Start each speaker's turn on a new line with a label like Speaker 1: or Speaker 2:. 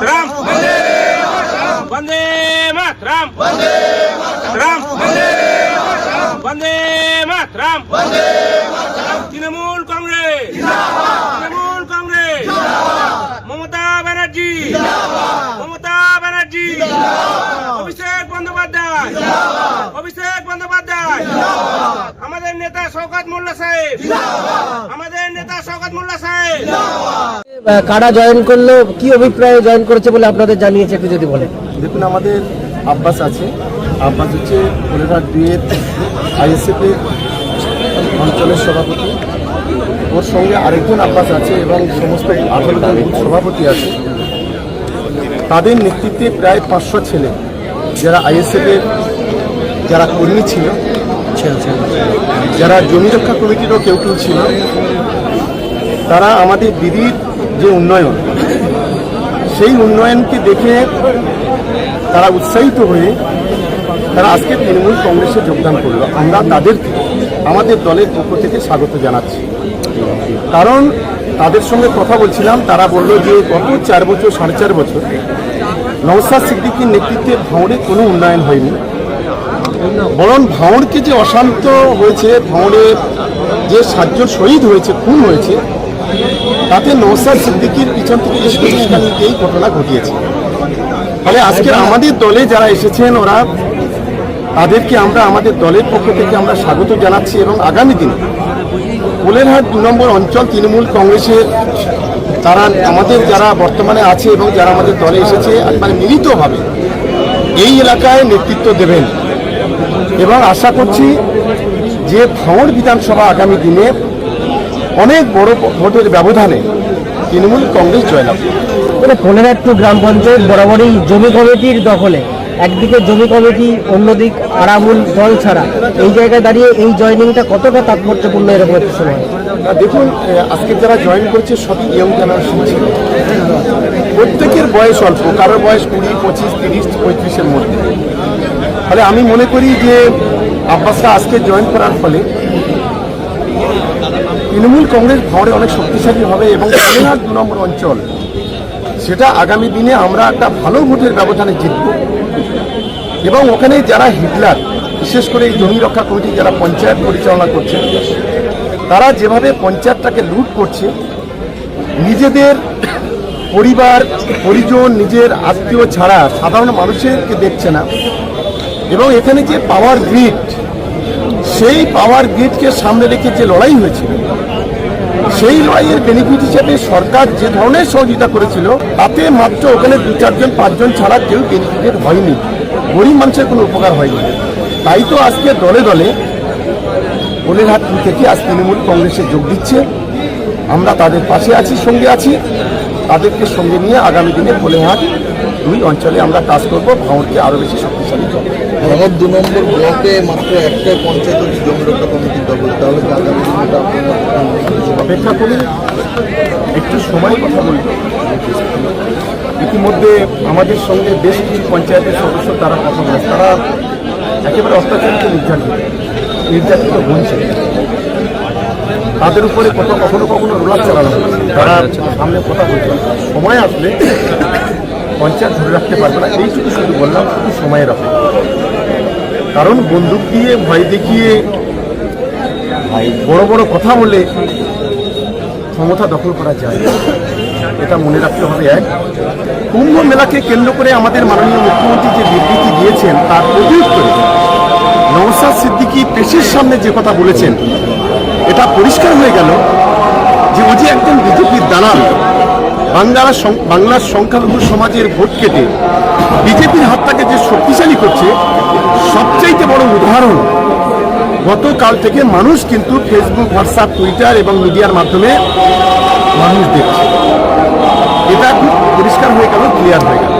Speaker 1: মাতরম। বন্দে মাতরম। মাতরম। বন্দে মাতরম। তৃণমূল কংগ্রেস। তৃণমূল কংগ্রেস। মমতা ব্যানার্জি। মমতা ব্যানার্জি। অভিষেক বন্দ্যোপাধ্যায়। অভিষেক বন্দ্যোপাধ্যায়। আমাদের নেতা শওকত মোল্লা সাহেব। আমাদের নেতা শওকত মোল্লা সাহেব।
Speaker 2: কারা জয়েন করল, কি অভিপ্রায়ে জয়েন করেছে বলে আপনাদের জানিয়েছে একটু যদি বলেন।
Speaker 3: দেখুন, আমাদের আব্বাস আছে। আব্বাস হচ্ছে আইএসএফের অঞ্চলের সভাপতি। ওর সঙ্গে আরেকজন আব্বাস আছে এবং সমস্ত আঠারো সভাপতি আছে। তাদের নেতৃত্বে প্রায় পাঁচশো ছেলে যারা আইএসএফের যারা কর্মী ছিল, যারা জমি রক্ষা কমিটিরও কেউ কেউ ছিল, তারা আমাদের দিদির যে উন্নয়ন, সেই উন্নয়নকে দেখে তারা উৎসাহিত হয়ে তারা আজকে তৃণমূল কংগ্রেসে যোগদান করল। আমরা তাদেরকে, আমাদের দলের পক্ষ থেকে স্বাগত জানাচ্ছি। কারণ তাদের সঙ্গে কথা বলছিলাম, তারা বলল যে গত চার বছর, সাড়ে চার বছর নওসাদ সিদ্দিকির নেতৃত্বে ভাঁড়ে কোনো উন্নয়ন হয়নি। বরং ভাঁড়কে যে অশান্ত হয়েছে ভাঁড়ে যে সাতজন শহীদ হয়েছে, খুন হয়েছে তাতে নৌসাদ সিদ্দিকির পিছন থেকে যে এই ঘটনা ঘটিয়েছে। ফলে আজকে আমাদের দলে যারা এসেছেন, ওরা তাদেরকে আমরা আমাদের দলের পক্ষ থেকে আমরা স্বাগত জানাচ্ছি এবং আগামী দিনে কোলেরহাট দু নম্বর অঞ্চল তৃণমূল কংগ্রেসের তারা আমাদের যারা বর্তমানে আছে এবং যারা আমাদের দলে এসেছে, একবারে মিলিতভাবে এই এলাকায় নেতৃত্ব দেবেন। এবং আশা করছি যে ভাঙড় বিধানসভা আগামী দিনে অনেক বড় ভোটের ব্যবধানে তৃণমূল কংগ্রেস জয়লাভ।
Speaker 2: মানে পনেরো গ্রাম পঞ্চায়েত বরাবরই জমি কমিটির দখলে। একদিকে জমি কমিটি অন্যদিক আরামুল দল ছাড়া। এই জায়গায় দাঁড়িয়ে এই জয়নিংটা কতটা তাৎপর্যপূর্ণ এরকম একটা সময়
Speaker 3: দেখুন আজকে যারা জয়েন করেছে সবই ইয়ং জেনারেশন ছিল প্রত্যেকের বয়স অল্প কারোর বয়স কুড়ি পঁচিশ তিরিশ পঁয়ত্রিশের মধ্যে। ফলে আমি মনে করি যে আব্বাসরা আজকে জয়েন করার ফলে তৃণমূল কংগ্রেস ভাঁড়ে অনেক শক্তিশালী হবে এবং কোলেঘাট দু নম্বর অঞ্চল, সেটা আগামী দিনে আমরা একটা ভালো ভোটের ব্যবধানে জিতব। এবং ওখানে যারা হিটলার, বিশেষ করে এই জমি রক্ষা কমিটি যারা পঞ্চায়েত পরিচালনা করছে, তারা যেভাবে পঞ্চায়েতটাকে লুট করছে, নিজেদের পরিবার, পরিজন, নিজের আত্মীয় ছাড়া সাধারণ মানুষেরকে দেখছে না। এবং এখানে যে পাওয়ার গ্রিড সেই পাওয়ার গ্রিডকে সামনে রেখে যে লড়াই হয়েছিল সেই লড়াইয়ের বেনিফিট হিসেবে সরকার যে ধরনের সহযোগিতা করেছিল, তাতে মাত্র ওখানে দু চারজন, পাঁচজন ছাড়া কেউ বেনিফিটেড হয়নি। গরিব মানুষের কোনো উপকার হয়নি। তাই তো আজকে দলে দলে কোলেরহাট থেকে আজ তৃণমূল কংগ্রেসে যোগ দিচ্ছে। আমরা তাদের পাশে আছি, সঙ্গে আছি। তাদেরকে সঙ্গে নিয়ে আগামী দিনে কোলেরহাট দুই অঞ্চলে আমরা কাজ করব। ভাঙড়কে আরও বেশি শক্তিশালী করব।
Speaker 4: ব্লকে মাত্র একটা পঞ্চায়েত জমি রক্ষা দখল। তাহলে
Speaker 3: অপেক্ষা করি, একটু সময় কথা বলব ইতিমধ্যে আমাদের সঙ্গে বেশ কিছু পঞ্চায়েতের সদস্য তারা কথা বলে, তারা একেবারে অত্যাচারিত, নির্যাতিত নির্যাতিত বলছে তাদের উপরে কত কখনো কখনো রোলার চালানো তারা সামনে কথা বলছে। সময় আসলে পঞ্চায়েত ধরে রাখতে পারবে না। এইটুকু শুধু বললাম শুধু সময়ের অপেক্ষা কারণ বন্দুক দিয়ে ভয় দেখিয়ে বড় বড় কথা বলে ক্ষমতা দখল করা যায়। এটা মনে রাখতে হবে, এক। কুম্ভ মেলাকে কেন্দ্র করে আমাদের মাননীয় মুখ্যমন্ত্রী যে বিবৃতি দিয়েছেন, তার প্রতিউত্তরে নওসাদ সিদ্দিকী পেশির সামনে যে কথা বলেছেন, এটা পরিষ্কার হয়ে গেল যে ও যে একজন বিজেপির দালাল, বাংলার বাংলার সংখ্যালঘু সমাজের ভোট কেটে বিজেপির হাতটাকে যে শক্তিশালী করছে, সবচাইতে বড় উদাহরণ গতকাল থেকে মানুষ কিন্তু ফেসবুক হোয়াটসঅ্যাপ টুইটার এবং মিডিয়ার মাধ্যমে মানুষ দেখছে। এটা খুব পরিষ্কার হয়ে গেল ক্লিয়ার হয়ে গেল।